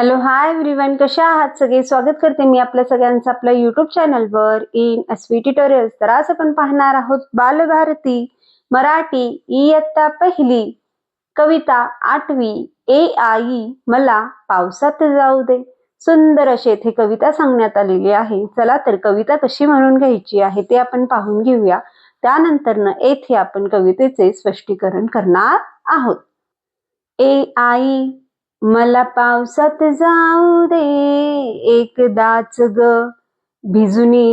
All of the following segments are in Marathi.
हॅलो हाय एव्हरीवन कशा आहात सगळे? स्वागत करते मी आपल्या सगळ्यांचं आपल्या युट्यूब चॅनलवर इन एसवी ट्युटोरियल्स तर आज आपण पाहणार आहोत बालभारती मराठी इयत्ता पहिली कविता आठवी ए आई मला पावसात जाऊ दे. सुंदर अशी येथे कविता सांगण्यात आलेली आहे. चला तर कविता कशी म्हणून घ्यायची आहे ते आपण पाहून घेऊया. त्यानंतर येथे आपण कवितेचे स्पष्टीकरण करणार आहोत. ए आई मला पावसात जाऊ दे. एकदाच ग. भिजुनी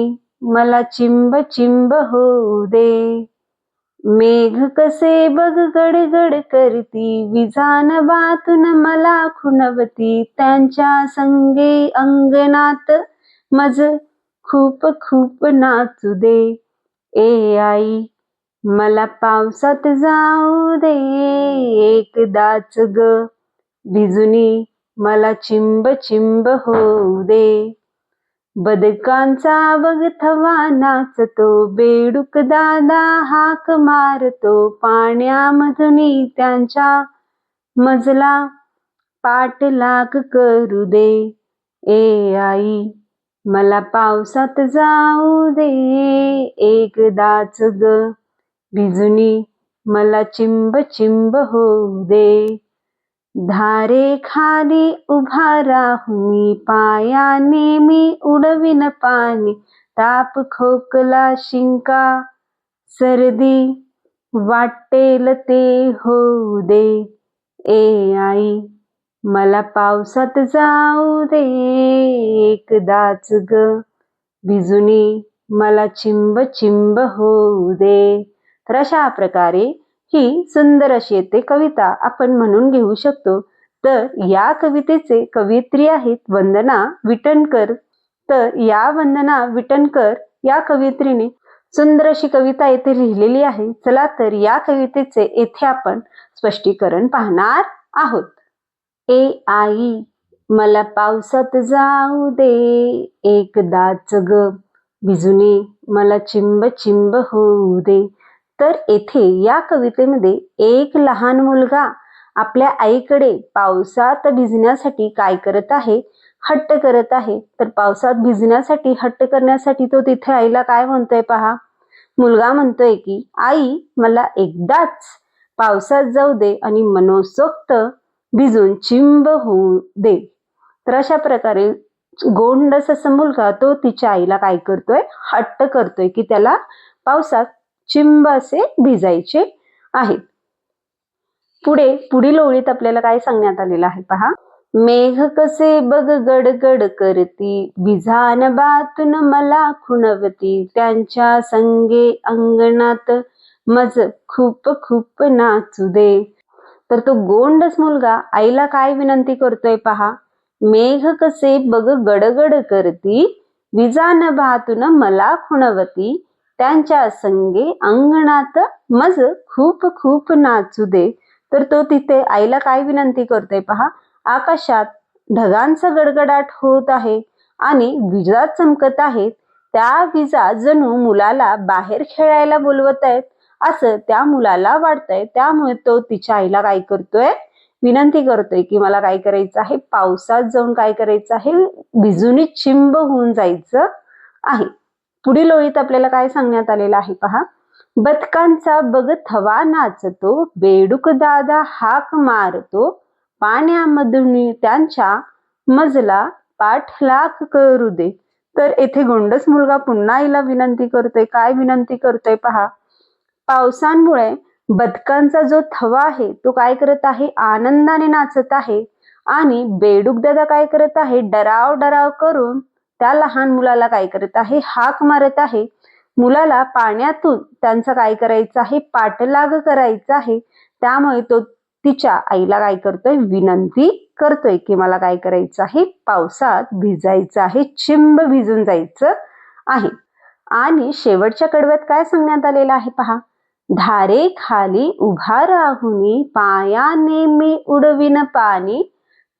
मला चिंब चिंब होऊ दे. मेघ कसे बघ गडगड करती. विजान बातून मला खुणवती. त्यांच्या संगे अंगणात मज खूप खूप नाचू दे. ए आई मला पावसात जाऊ दे. एकदाच ग. भिजुनी मला चिंब चिंब होऊ दे. बदकांचा वगथवा थवा नाचतो बेडूक दादा हाक मारतो पाण्यामधुनी त्यांच्या मजला पाठलाग करू दे. ए आई मला पावसात जाऊ दे. एकदाच ग भिजुनी मला चिंब चिंब होऊ दे. धारे खाली उभा राहुनी पायाने मी उडविन पाणी ताप खोकला शिंका सर्दी वाटेल ते होऊ दे ए आई मला पावसात जाऊ दे एकदाच ग भिजुनी मला चिंब चिंब होऊ दे तर अशा प्रकारे ही सुंदर अशी येते कविता आपण म्हणून घेऊ शकतो. तर या कवितेचे कवयित्री आहेत वंदना विटणकर. तर या वंदना विटणकर या कवयित्रीने सुंदर अशी कविता येथे लिहिलेली आहे. चला तर या कवितेचे येथे आपण स्पष्टीकरण पाहणार आहोत. ए आई मला पावसात जाऊ दे. एकदाच ग. भिजुनी मला चिंब चिंब होऊ दे. तर येथे या कवितेमध्ये एक लहान मुलगा आपल्या आईकडे पावसात भिजण्यासाठी काय करत आहे हट्ट करत आहे. तर पावसात भिजण्यासाठी हट्ट करण्यासाठी तो तिथे आईला काय म्हणतोय पहा? मुलगा म्हणतोय की आई मला एकदाच पावसात जाऊ दे आणि मनोसोक्त भिजून चिंब होऊ दे. तर अशा प्रकारे गोंडस असा मुलगा तो तिच्या आईला काय करतोय? हट्ट करतोय की त्याला पावसात चिंब असे भिजायचे आहेत. पुढे पुढील ओळीत आपल्याला काय सांगण्यात आलेलं आहे पहा. मेघ कसे बघ गडगड करती बिझान बातून मला खुणवती त्यांच्या संगे अंगणात मज खूप खूप नाचू दे. तर तो गोंडस मुलगा आईला काय विनंती करतोय पहा. मेघ कसे बघ गडगड करती विजान भातून मला खुणवती त्यांच्या संगे अंगणात मज खूप खूप नाचू दे. तर तो तिथे आईला काय विनंती करतोय पहा? आकाशात ढगांचा गडगडाट होत आहे आणि विजा चमकत आहेत. त्या विजा जणू मुलाला बाहेर खेळायला बोलवत आहेत. असं त्या मुलाला वाटतंय. त्यामुळे तो तिच्या आईला काय करतोय? विनंती करतोय की मला काय करायचं आहे? पावसात जाऊन काय करायचं आहे? भिजून चिंब होऊन जायचं आहे. पुढील ओळीत आपल्याला काय सांगण्यात आलेलं आहे पहा? बदकांचा बघ थवा नाचतो बेडूक दादा हाक मारतो पाण्यामधून त्यांच्या मजला पाठलाख करू दे. तर येथे गोंडस मुलगा पुन्हा आईला विनंती करतोय. काय विनंती करतोय पहा? पावसांमुळे बदकांचा जो थवा आहे तो काय करत आहे? आनंदाने नाचत आहे. आणि बेडूक दादा काय करत आहे? डराव डराव करून त्या लहान मुलाला काय करत आहे? हाक मारत आहे. मुलाला पाण्यातून त्यांचा काय करायचं आहे? पाठलाग करायचा आहे. त्यामुळे तो तिच्या आईला काय करतोय? विनंती करतोय की मला काय करायचं आहे? पावसात भिजायचं आहे. चिंब भिजून जायचं आहे. आणि शेवटच्या कडव्यात काय सांगण्यात आलेलं आहे पहा. धारे खाली उभा राहुनी पायाने मी उडविन पाणी.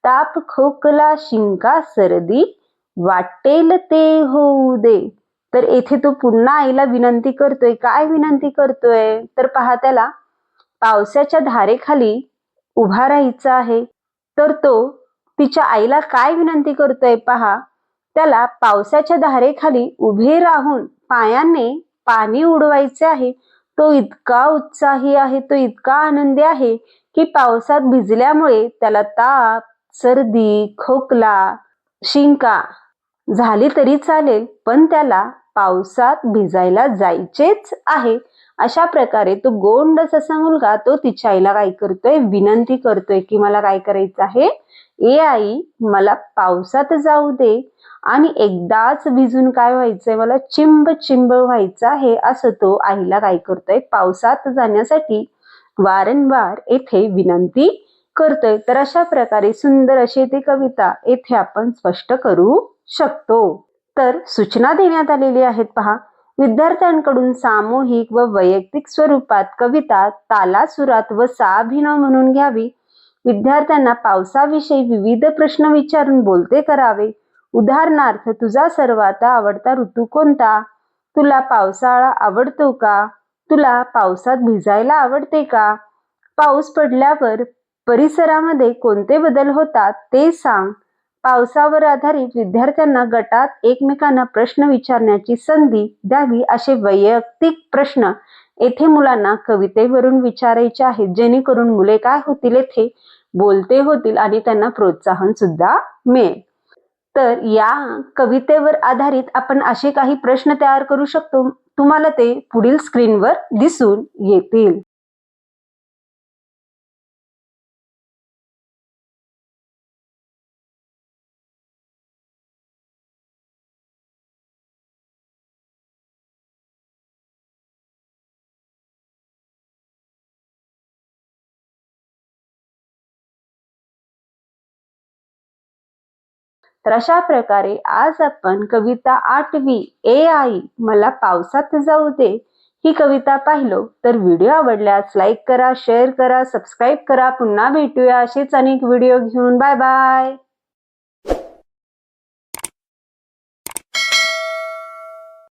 ताप खोकला शिंका सर्दी वाटेल ते होऊ दे. तर येथे तो पुन्हा आईला विनंती करतोय. काय विनंती करतोय? तर पहा त्याला पावसाच्या धारेखाली उभा राहायचा आहे. तर तो तिच्या आईला काय विनंती करतोय पहा? त्याला पावसाच्या धारेखाली उभे राहून पायाने पाणी उडवायचे आहे. तो इतका उत्साही आहे तो इतका आनंदी आहे की पावसात भिजल्यामुळे त्याला ताप सर्दी खोकला शिंका झाली तरी चालेल पण त्याला पावसात भिजायला जायचेच आहे. अशा प्रकारे तो गोंडस असा मुलगा तो तिच्या आईला काय करतोय विनंती करतोय की मला काय करायचं आहे? ए आई मला पावसात जाऊ दे आणि एकदाच भिजून काय व्हायचंय? मला चिंब चिंब व्हायचं आहे असं तो आईला काय करतोय पावसात जाण्यासाठी वारंवार येथे विनंती करतोय. तर अशा प्रकारे सुंदर अशी ती कविता येथे आपण स्पष्ट करू. शकतो. तर सूचना देण्यात आलेली आहेत पहा. विद्यार्थ्यांकडून सामूहिक व वैयक्तिक स्वरूपात कविता तालासुरात व साभिनव म्हणून घ्यावी. विद्यार्थ्यांना पावसाविषयी विविध प्रश्न विचारून बोलते करावे. उदाहरणार्थ तुझा सर्वात आवडता ऋतू कोणता? तुला पावसाळा आवडतो का? तुला पावसात भिजायला आवडते का? पाऊस पडल्यावर परिसरामध्ये कोणते बदल होतात ते सांग. पावसावर आधारित विद्यार्थ्यांना गटात एकमेकांना प्रश्न विचारण्याची संधी द्यावी असे वैयक्तिक प्रश्न येथे मुलांना कवितेवरून विचारायचे आहेत. जेणेकरून मुले काय होतील येथे? बोलते होतील आणि त्यांना प्रोत्साहन सुद्धा मिळेल. तर या कवितेवर आधारित आपण असे काही प्रश्न तयार करू शकतो. तुम्हाला ते पुढील स्क्रीनवर दिसून येतील. तर अशा प्रकारे आज आपण कविता आठवी ए आई मला पावसात जाऊ दे ही कविता पाहिलो. तर व्हिडिओ आवडल्यास लाईक करा शेअर करा सबस्क्राईब करा. पुन्हा भेटूया असेच अनेक व्हिडिओ घेऊन. Bye bye